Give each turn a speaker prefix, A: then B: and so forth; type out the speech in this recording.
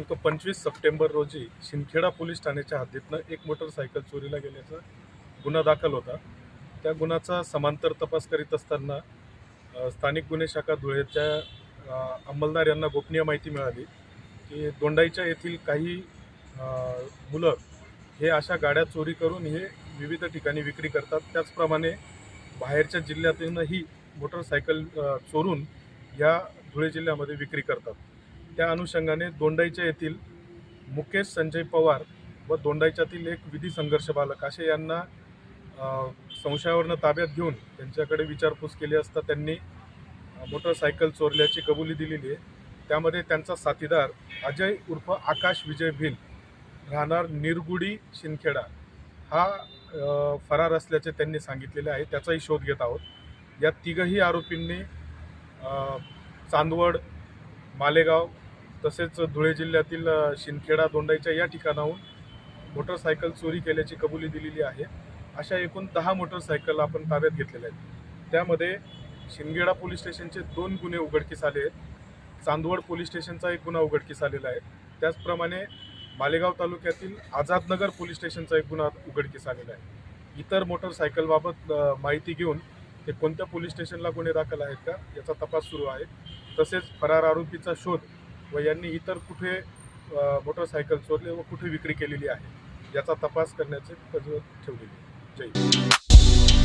A: दिनांक पंचवीस सप्टेंबर रोजी शिंदखेडा पोलीस ठाण्याच्या हद्दीतनं एक मोटरसायकल चोरीला गेल्याचा गुन्हा दाखल होता. त्या गुन्ह्याचा समांतर तपास करीत असताना स्थानिक गुन्हे शाखा धुळेच्या अंमलदार यांना गोपनीय माहिती मिळाली की दोंडाईच्या येथील काही मुलं हे अशा गाड्या चोरी करून हे विविध ठिकाणी विक्री करतात. त्याचप्रमाणे बाहेरच्या जिल्ह्यातूनही मोटरसायकल चोरून या धुळे जिल्ह्यामध्ये विक्री करतात. त्या अनुषंगाने दोंडाईच्या येथील मुकेश संजय पवार व दोंडाईच्यातील एक विधी संघर्ष बालक असे यांना संशयावरनं ताब्यात घेऊन त्यांच्याकडे विचारपूस केली असता त्यांनी मोटरसायकल चोरल्याची कबुली दिलेली आहे. त्यामध्ये त्यांचा साथीदार अजय उर्फ आकाश विजय भिल राहणार निरगुडी शिंदखेडा हा फरार असल्याचे त्यांनी सांगितलेले आहे. त्याचाही शोध घेत आहोत. या तिघही आरोपींनी चांदवड मालेगाव तसेच धुळे जिल्ह्यातील शिंदखेडा दोंडाईच्या या ठिकाणाहून मोटरसायकल चोरी केल्याची कबुली दिलेली आहे. अशा एकूण दहा मोटरसायकल आपण ताब्यात घेतलेल्या आहेत. त्यामध्ये शिंदखेडा पोलीस स्टेशनचे दोन गुन्हे उघडकीस आले आहेत. चांदवड पोलीस स्टेशनचा एक गुन्हा उघडकीस आलेला आहे. त्याचप्रमाणे मालेगाव तालुक्यातील आझादनगर पोलीस स्टेशनचा एक गुन्हा उघडकीस आलेला आहे. इतर मोटरसायकलबाबत माहिती घेऊन ते कोणत्या पोलीस स्टेशनला गुन्हे दाखल आहेत का याचा तपास सुरू आहे. तसेच फरार आरोपीचा शोध व यांनी इतर कुठे मोटरसायकल चोरले व कुठे विक्री केलेली आहे याचा तपास करण्याचे प्रज्वल ठेवलेली जय